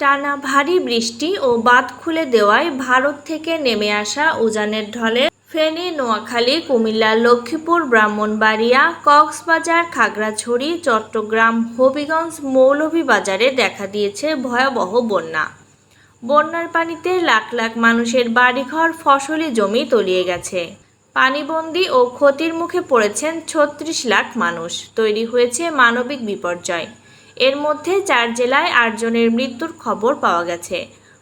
টানা ভারী বৃষ্টি ও বাঁধ খুলে দেওয়ায় ভারত থেকে নেমে আসা উজানের ঢলে ফেনী, নোয়াখালী, কুমিল্লা, লক্ষ্মীপুর, ব্রাহ্মণবাড়িয়া, কক্সবাজার, খাগড়াছড়ি, চট্টগ্রাম, হবিগঞ্জ মৌলভীবাজারে দেখা দিয়েছে ভয়াবহ বন্যা। বন্যার পানিতে লাখ লাখ মানুষের বাড়িঘর, ফসলি জমি তলিয়ে গেছে। পানিবন্দী ও ক্ষতির মুখে পড়েছেন ছত্রিশ লাখ মানুষ। তৈরি হয়েছে মানবিক বিপর্যয়। এর মধ্যে চার জেলায় আটজনের মৃত্যুর খবর পাওয়া গেছে।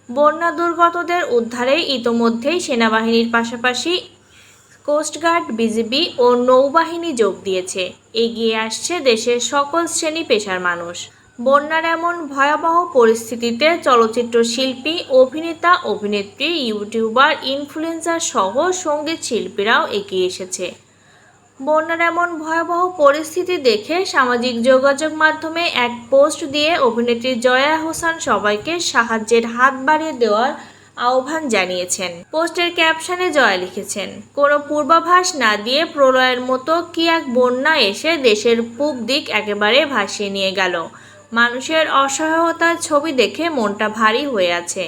বন্যা দুর্গতদের উদ্ধারে ইতোমধ্যেই সেনাবাহিনীর পাশাপাশি কোস্টগার্ড বিজিবি ও নৌবাহিনী যোগ দিয়েছে। এগিয়ে আসছে দেশের সকল শ্রেণি পেশার মানুষ। বন্যার এমন ভয়াবহ পরিস্থিতিতে চলচ্চিত্র শিল্পী, অভিনেতা, অভিনেত্রী, ইউটিউবার, ইনফ্লুয়েন্সার সহ সংগীত শিল্পীরাও এগিয়ে এসেছে। বন্যার এমন ভয়াবহ পরিস্থিতি দেখে সামাজিক যোগাযোগ মাধ্যমে এক পোস্ট দিয়ে অভিনেত্রী জয়া হোসেন সবাইকে সাহায্যের হাত বাড়িয়ে দেওয়ার আহ্বান জানিয়েছেন। পোস্টের ক্যাপশনে জয়া লিখেছেন, কোনো পূর্বাভাস না দিয়ে প্রলয়ের মতো কি এক বন্যা এসে দেশের পূব দিক একেবারে ভাসিয়ে নিয়ে গেল। মানুষের অসহায়তার ছবি দেখে মনটা ভারী হয়ে আছে।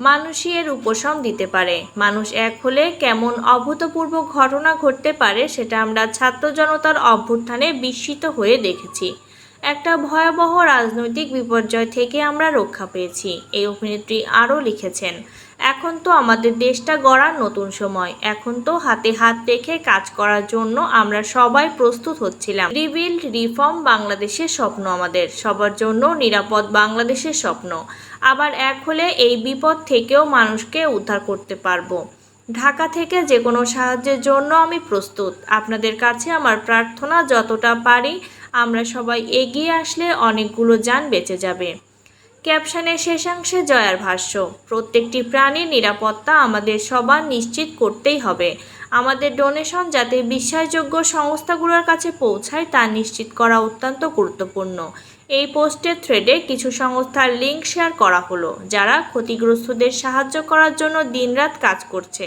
মানুষই এর উপশম দিতে পারে। মানুষ এক হলে কেমন অভূতপূর্ব ঘটনা ঘটতে পারে সেটা আমরা ছাত্র জনতার অভ্যুত্থানে বিস্মিত হয়ে দেখেছি। একটা ভয়াবহ রাজনৈতিক বিপর্যয় থেকে আমরা রক্ষা পেয়েছি, এই অভিনেত্রী আরও লিখেছেন। এখন তো আমাদের দেশটা গড়ার নতুন সময়। এখন তো হাতে হাত রেখে কাজ করার জন্য আমরা সবাই প্রস্তুত হচ্ছিলাম। রিবিল্ড রিফর্ম বাংলাদেশের স্বপ্ন আমাদের, সবার জন্য নিরাপদ বাংলাদেশের স্বপ্ন। আবার এক হলে এই বিপদ থেকেও মানুষকে উদ্ধার করতে পারব। ঢাকা থেকে যে কোনো সাহায্যের জন্য আমি প্রস্তুত। আপনাদের কাছে আমার প্রার্থনা, যতটা পারি আমরা সবাই এগিয়ে আসলে অনেকগুলো যান বেঁচে যাবে। ক্যাপশনের শেষাংশে জয়ার ভাষ্য, প্রত্যেকটি প্রাণীর নিরাপত্তা আমাদের সবার নিশ্চিত করতেই হবে। আমাদের ডোনেশন যাতে বিশ্বাসযোগ্য সংস্থাগুলোর কাছে পৌঁছায় তা নিশ্চিত করা অত্যন্ত গুরুত্বপূর্ণ। এই পোস্টের থ্রেডে কিছু সংস্থার লিঙ্ক শেয়ার করা হলো, যারা ক্ষতিগ্রস্তদের সাহায্য করার জন্য দিনরাত কাজ করছে।